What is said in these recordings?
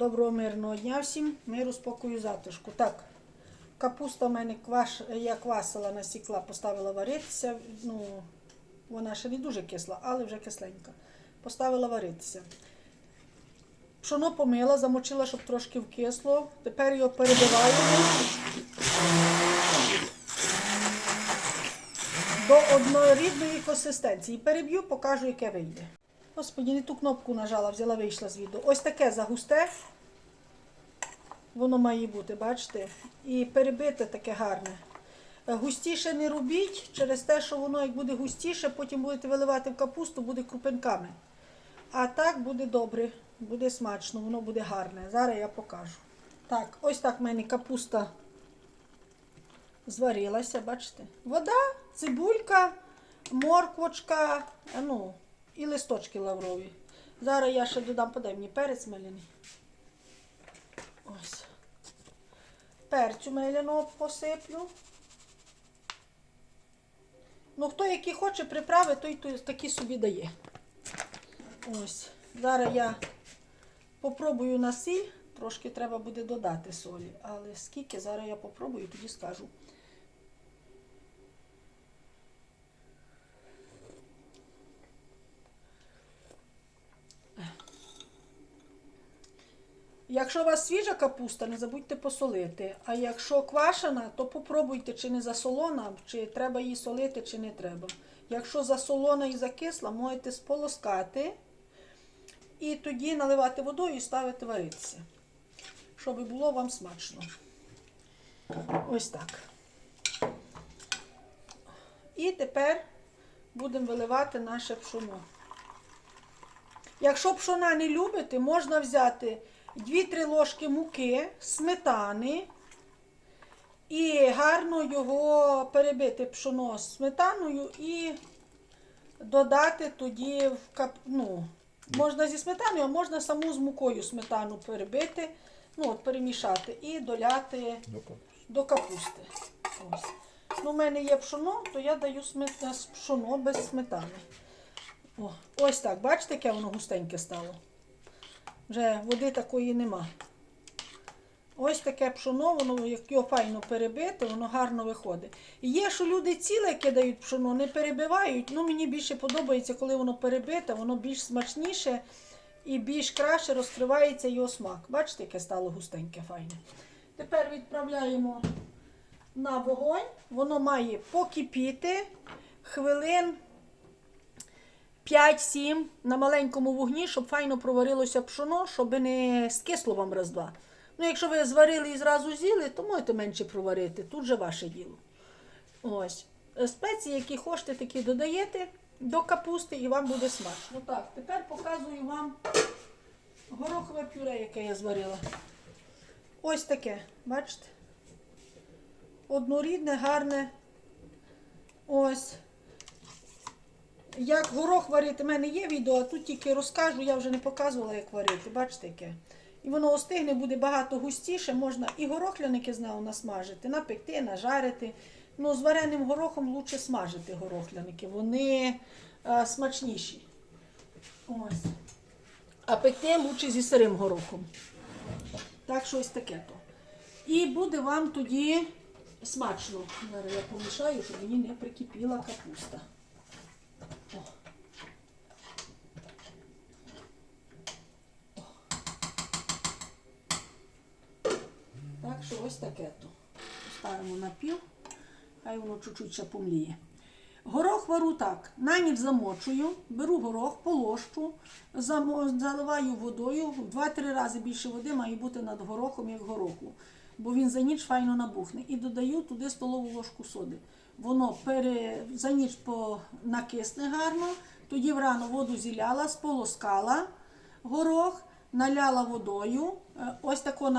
Доброго мирного дня всім, миру, спокою, затишку. Так, капуста в мене кваш, я квасила, насікла, поставила варитися. Ну, вона ще не дуже кисла, але вже кисленька. Поставила варитися. Пшоно помила, замочила, щоб трошки вкисло. Тепер його перебиваю до однорідної консистенції. Переб'ю, покажу, яке вийде. Господі, не ту кнопку нажала, взяла, вийшла з відео. Ось таке загусте. Воно має бути, бачите? І перебите таке гарне. Е, Густіше не робіть через те, що воно як буде густіше, потім будете виливати в капусту, буде крупинками. А так буде добре, буде смачно, воно буде гарне. Зараз я покажу. Так, ось так в мене капуста зварилася, бачите? Вода, цибулька, морквочка, е, ну, і листочки лаврові. Зараз я ще додам, подай мені перець меляний. Ось. Перцю меляного посиплю. Ну, хто який хоче приправи, той, такі собі дає. Ось. Зараз я попробую на сіль. Трошки треба буде додати солі. Але скільки, зараз я попробую, тоді скажу. Якщо у вас свіжа капуста, не забудьте посолити. А якщо квашена, то попробуйте, чи не засолона, чи треба її солити, чи не треба. Якщо засолона і закисла, можете сполоскати і тоді наливати водою і ставити варитися, щоб було вам смачно. Ось так. І тепер будемо виливати наше пшоно. Якщо пшона не любите, можна взяти 2-3 ложки муки, сметани і гарно його перебити пшоно з сметаною і додати тоді в кап... ну, можна зі сметаною, а можна саму з мукою сметану перебити, ну, от перемішати і доляти до капусти. Ось. Ну, у мене є пшоно, то я даю смет... пшоно без сметани. О, ось так, бачите, яке воно густеньке стало. Вже води такої нема. Ось таке пшоно, воно, його файно перебити, воно гарно виходить. Є, що люди ціле кидають пшоно, не перебивають. Ну, мені більше подобається, коли воно перебите, воно більш смачніше і більш краще розкривається його смак. Бачите, яке стало густеньке, файне. Тепер відправляємо на вогонь. Воно має покипіти хвилин 5-7 на маленькому вогні, щоб файно проварилося пшоно, щоб не скисло вам раз-два. Ну, якщо ви зварили і зразу з'їли, то можете менше проварити. Тут же ваше діло. Ось. Спеції, які хочете, такі додаєте до капусти і вам буде смачно. Так, тепер показую вам горохове пюре, яке я зварила. Ось таке, бачите? Однорідне, гарне. Ось. Як горох варити, в мене є відео, а тут тільки розкажу, я вже не показувала, як варити. Бачите яке? І воно остигне, буде багато густіше, можна і горохляники з нього насмажити, напекти, нажарити. Ну, з вареним горохом краще смажити горохляники, вони е, смачніші. Ось. А пекти краще зі сирим горохом. Так, щось таке то. І буде вам тоді смачно. Зараз я помішаю, щоб мені не прикипіла капуста. О. О. Так що ось таке то. Ставимо на пів, хай воно чуть-чуть ще помліє. Горох вару так. На ніч замочую, беру горох, полощу, заливаю водою. 2-3 рази більше води має бути над горохом, як гороху. Бо він за ніч файно набухне. І додаю туди столову ложку соди. Воно пере... за ніч накисне гарно, тоді врано воду зіляла, сполоскала горох, наляла водою. Е, Ось тако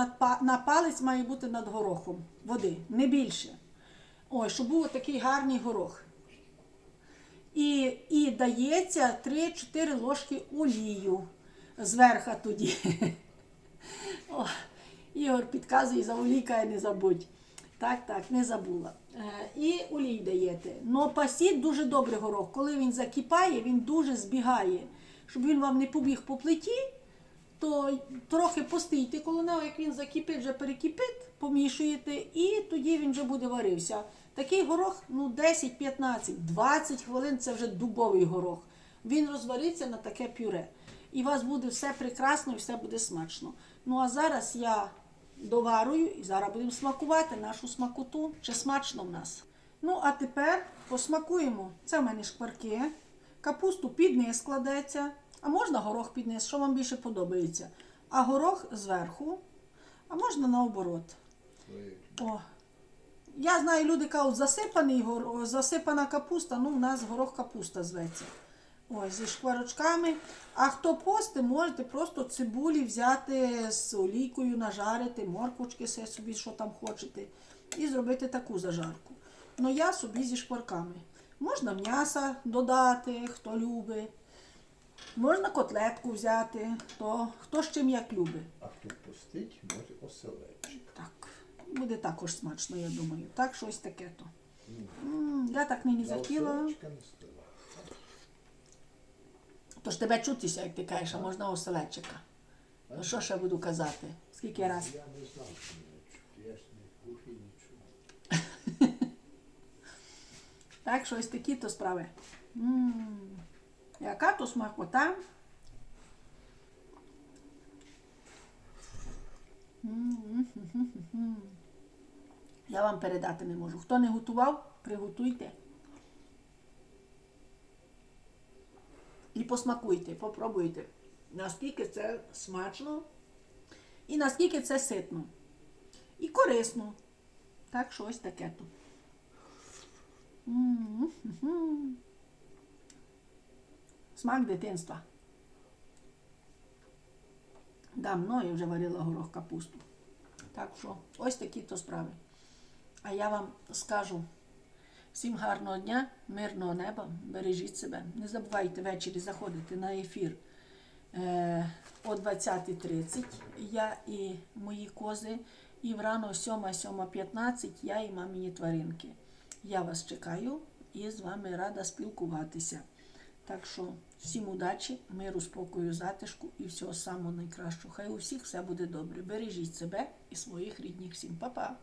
на палець має бути над горохом води, не більше. Ой, щоб був такий гарний горох. І, і дається 3-4 ложки олію зверху тоді. О, Ігор підказує, за олійка не забудь. Так, так, не забула. Е, і олій даєте. Но пасіть дуже добре горох. Коли він закипає, він дуже збігає. Щоб він вам не побіг по плиті, то трохи постійте коло нього, як він закипить, вже перекипить, помішуєте, і тоді він вже буде варився. Такий горох, ну 10, 15, 20 хвилин це вже дубовий горох. Він розвариться на таке пюре. І у вас буде все прекрасно і все буде смачно. Ну а зараз я доварую і зараз будемо смакувати нашу смакоту. Чи смачно в нас? Ну, а тепер посмакуємо. Це в мене шкварки. Капусту під низ складеться, а можна горох під низ, що вам більше подобається. А горох зверху, а можна наоборот. О. Я знаю, люди кажуть, засипаний гор... засипана капуста, ну в нас горох капуста зветься. Ось, зі шкварочками. А хто пости, можете просто цибулі взяти з олійкою, нажарити, морквочки все собі, що там хочете, і зробити таку зажарку. Ну я собі зі шкварками. Можна м'яса додати, хто любить. Можна котлетку взяти, хто, хто з чим як любить. А хто пустить, може оселедчик. Так, буде також смачно, я думаю. Так, щось таке то. М, Я так нині захотіла. оселедчика не стила. Тож тебе чутися, як ти кажеш, а можна оселедчика. Ну що ще буду казати? Скільки раз? Я не знав, що мене чути. Я ж не глухий не чув. Так, щось такі то справи. м Яка то смакота? Я вам передати не можу. Хто не готував, приготуйте. І посмакуйте, попробуйте, наскільки це смачно і наскільки це ситно. І корисно. Так, щось таке то. Смак дитинства. Давно я вже варила горох капусту. Так що ось такі то справи. А я вам скажу всім гарного дня, мирного неба, бережіть себе. Не забувайте ввечері заходити на ефір е, о 20.30. Я і мої кози. І врано 7-7.15 я і мамині тваринки. Я вас чекаю і з вами рада спілкуватися. Так що всім удачі, миру, спокою, затишку і всього самого найкращого. Хай у всіх все буде добре. Бережіть себе і своїх рідних. Всім па-па!